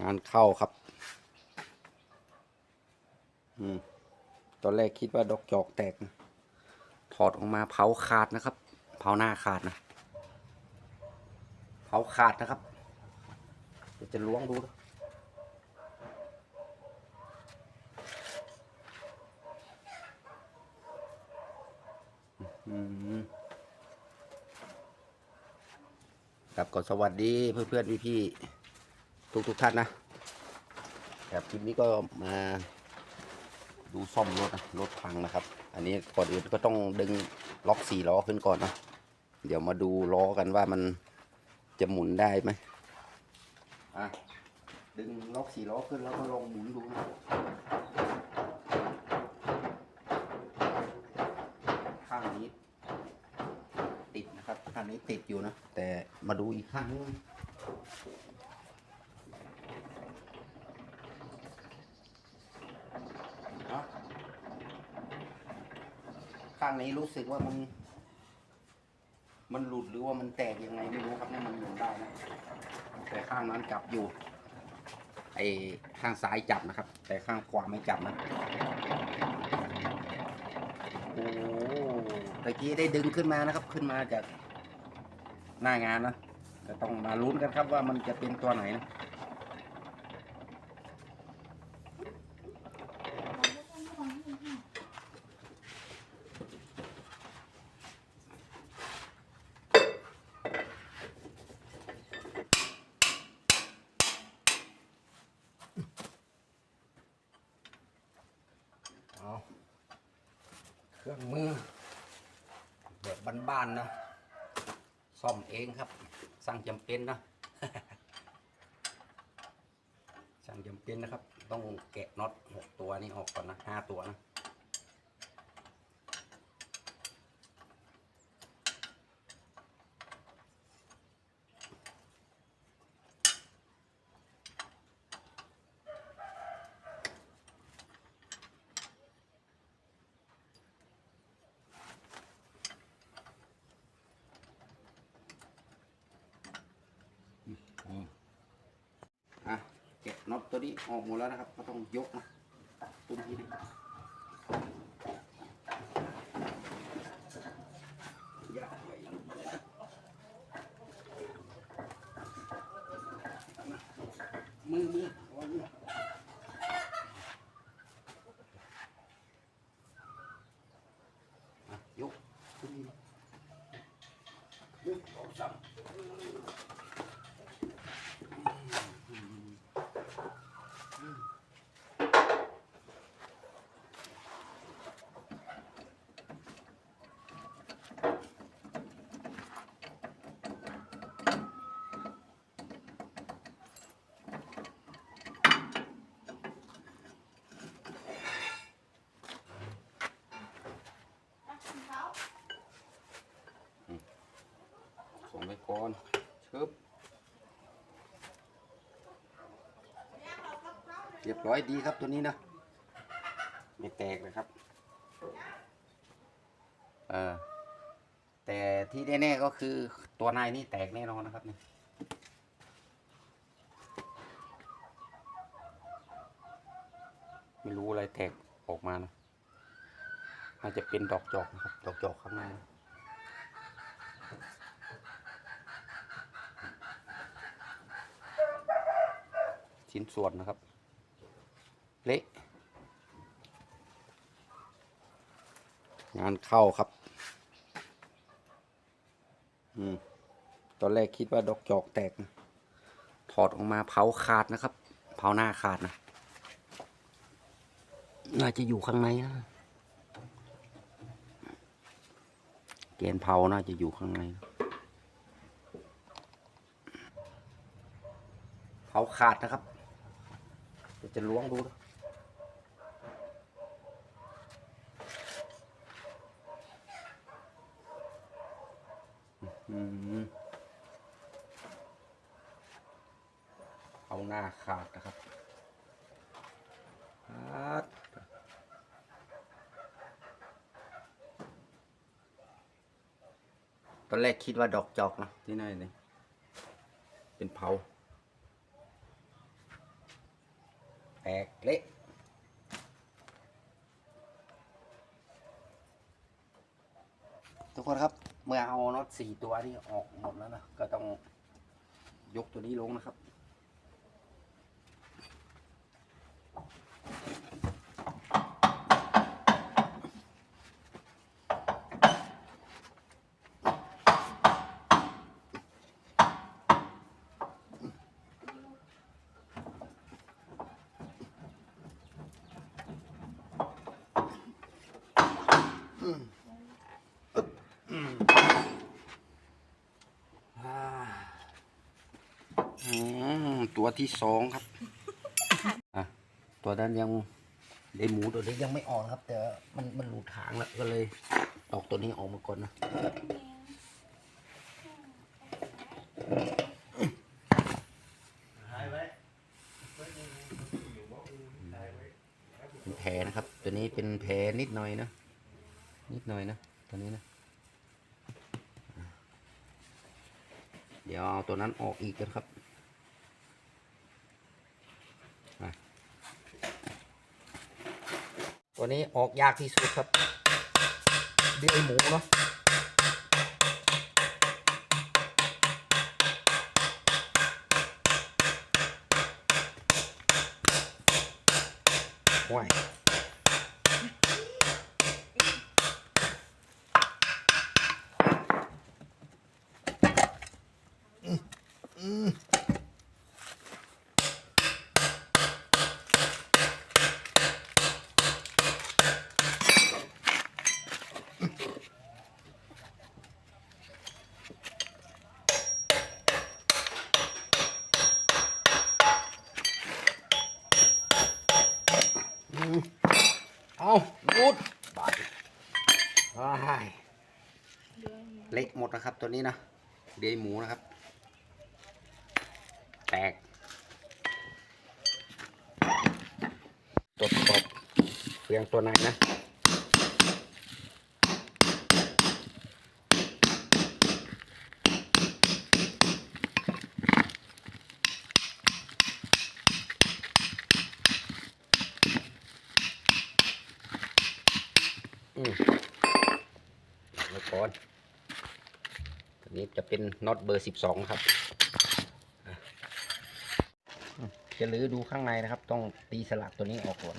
งานเข้าครับ อืม ตอนแรกคิดว่าดอกจอกแตก ถอดออกมาเผาขาดนะครับ เผาหน้าขาดนะ เผาขาดนะครับเดี๋ยวจะล้วงดูนะอืมครับก็สวัสดีเพื่อนๆพี่ๆ ทุกๆท่านนะแบบคลิปนี้ก็มาดูซ่อมรถนะรถพังนะครับ อันนี้ก่อนอื่นก็ต้องดึงล็อกสี่ล้อขึ้นก่อนนะเดี๋ยวมาดูล้อกันว่ามันจะหมุนได้ไหมอะดึงล็อกสี่ล้อขึ้นแล้วก็ลองหมุนดูนะข้างนี้ ติดนะครับข้างนี้ติดอยู่นะ แต่มาดูอีกข้างนึงเอาข้างนี้รู้สึกว่ามัน มันหลุดหรือว่ามันแตกยังไงไม่รู้ครับนี่มันหมุนได้นะแต่ข้างนั้นจับอยู่ ไอ้ข้างซ้ายจับนะครับ แต่ข้างขวาไม่จับนะโอ้ตะกี้ได้ดึงขึ้นมานะครับ ขึ้นมาจากหน้างานนะก็ต้องมาลุ้นกันครับว่ามันจะเป็นตัวไหนนะ เอาเครื่องมือแบ้านนะซ่อมเองครับ สั่งจำเป็นนะสั่งจำเป็นนะครับ ต้องแกะน็อตหกตัวนี้ออกก่อนนะห้าตัวนะ น็อตตัวนี้ออกหมดแล้วนะครับ ก็ต้องยกนะตุ้มทีนี้อย่าไว้มือมือวังมืออะยกตุ้มทีนี้หนึ่งสอง ก่อนชึบเรียบร้อยดีครับตัวนี้นะไม่แตกเลยครับเออแต่ที่แน่ๆก็คือตัวนายนี่แตกแน่นอนนะครับนี่ไม่รู้อะไรแตกออกมานะน่าจะเป็นดอกจอกนะครับ ดอกจอกข้างในนะ ชิ้นส่วนนะครับ เละงานเข้าครับ อืม ตอนแรกคิดว่าดอกจอกแตกนะถอดออกมาเผาขาดนะครับ เผาหน้าขาดนะ น่าจะอยู่ข้างในนะแกนเผาน่าจะอยู่ข้างใน เผาขาดนะครับ ดี๋ยวจะล้วงดูนะเอาหน้าขาดนะครับขาดตอนแรกคิดว่าดอกจอกนะที่ไหนเนี่ยเป็นเผา แตก เละทุกคนครับ เมื่อเอาน็อตสี่ตัวนี้ออกหมดแล้วนะ ก็ต้องยกตัวนี้ลงนะครับ ตัวที่สองครับอะตัวนั้นยังได้หมูตัวนี้ยังไม่ออกครับ แต่มันมันหลุดหางแล้วก็เลยออกตัวนี้ออกมาก่อนนะเป็นแผลนะครับ ตัวนี้เป็นแผลนิดหน่อยนะนิดหน่อยนะตัวนี้นะเดี๋ยวเอาตัวนั้นออกอีกกันครับอะ ตัวนี้ออกยากที่สุดครับเดือยหมูเนาะว้ายเอาลุดไปว้าย เละหมดนะครับตัวนี้นะเดยหมูนะครับ แตกตดตบเฟียงตัวไหนนะอืมไว้ก่อน นี้จะเป็นน็อตเบอร์สิบสองครับอะอืมจะลื้อดูข้างในนะครับ ต้องตีสลักตัวนี้ออกก่อน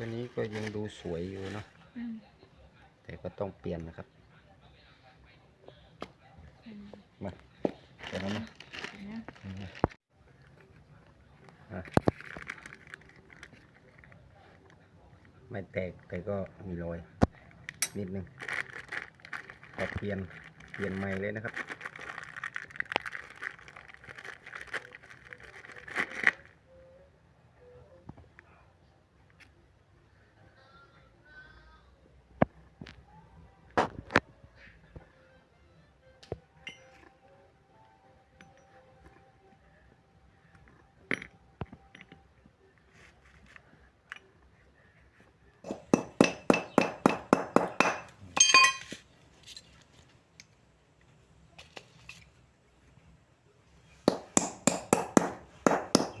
ตัวนี้ก็ยังดูสวยอยู่เนอะอืมแต่ก็ต้องเปลี่ยนนะครับอืมมาเดี๋ยวนะมานะอะไม่แตกแต่ก็มีรอยนิดนึงก็เปลี่ยนเปลี่ยนใหม่เลยนะครับ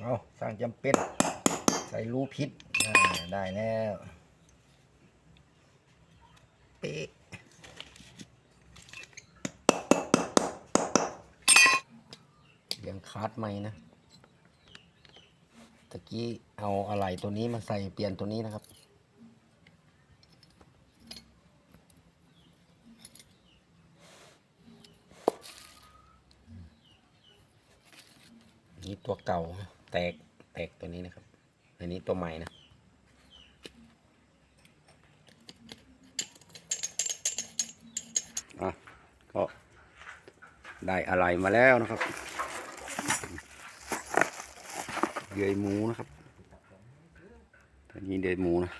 เอาสร้างจำเป็น ใส่รูพิษได้แล้วเป๊ะยังคาดใหม่นะตะกี้เอาอะไรตัวนี้มาใส่เปลี่ยนตัวนี้นะครับนี่ตัวเก่า แตกแตกตัวนี้นะครับ อันนี้ตัวใหม่นะอะก็ได้อะไรมาแล้วนะครับเยยหมูนะครับอันนี้เดยหมูนะ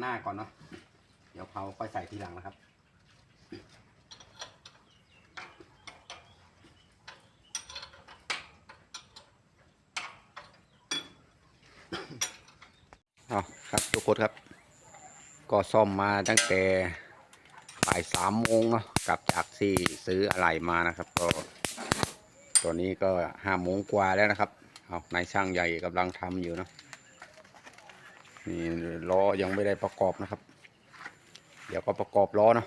หน้าก่อนเนาะ เดี๋ยวเพลาค่อยใส่ทีหลังนะครับ เอาครับทุกคนครับ ก็ซ่อมมาตั้งแต่บ่ายสามโมงเนาะกลับจากที่ซื้ออะไรมานะครับก็ตัวนี้ก็ห้าโมงกว่าแล้วนะครับ เอานายช่างใหญ่กำลังทำอยู่เนาะ นี่ล้อยังไม่ได้ประกอบนะครับ เดี๋ยวก็ประกอบล้อเนาะ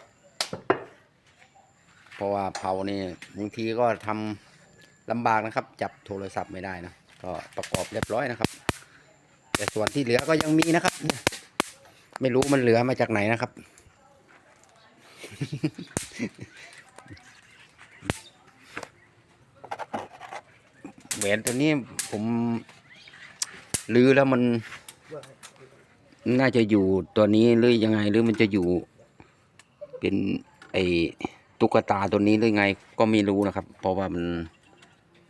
เพราะว่าเผานี่บางทีก็ทำลำบากนะครับ จับโทรศัพท์ไม่ได้นะก็ประกอบเรียบร้อยนะครับ แต่ส่วนที่เหลือก็ยังมีนะครับ ไม่รู้มันเหลือมาจากไหนนะครับแหวนตัวนี้ผมลื้อแล้วมัน น่าจะอยู่ตัวนี้หรือยังไงหรือมันจะอยู่ เป็นไอตุ๊กตาตัวนี้หรือไง ก็ไม่รู้นะครับ เพราะว่ามัน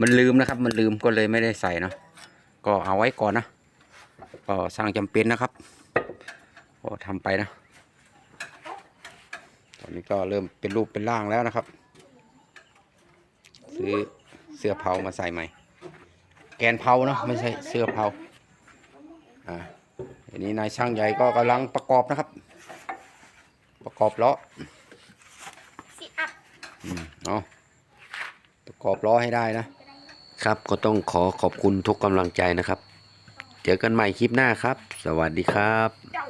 มันลืมนะครับ มันลืมก็เลยไม่ได้ใส่เนาะก็เอาไว้ก่อนนะก็สร้างจำเป็นนะครับก็ทำไปนะตอนนี้ก็เริ่มเป็นรูปเป็นร่างแล้วนะครับ ซื้อเสื้อเผามาใส่ใหม่ แกนเผาเนาะไม่ใช่เสื้อเผาอ่า อันนี้นายช่างใหญ่ก็กำลังประกอบนะครับ ประกอบล้อสิอัพอืมเอาประกอบล้อให้ได้นะครับก็ต้องขอขอบคุณทุกกำลังใจนะครับ เจอกันใหม่คลิปหน้าครับ สวัสดีครับ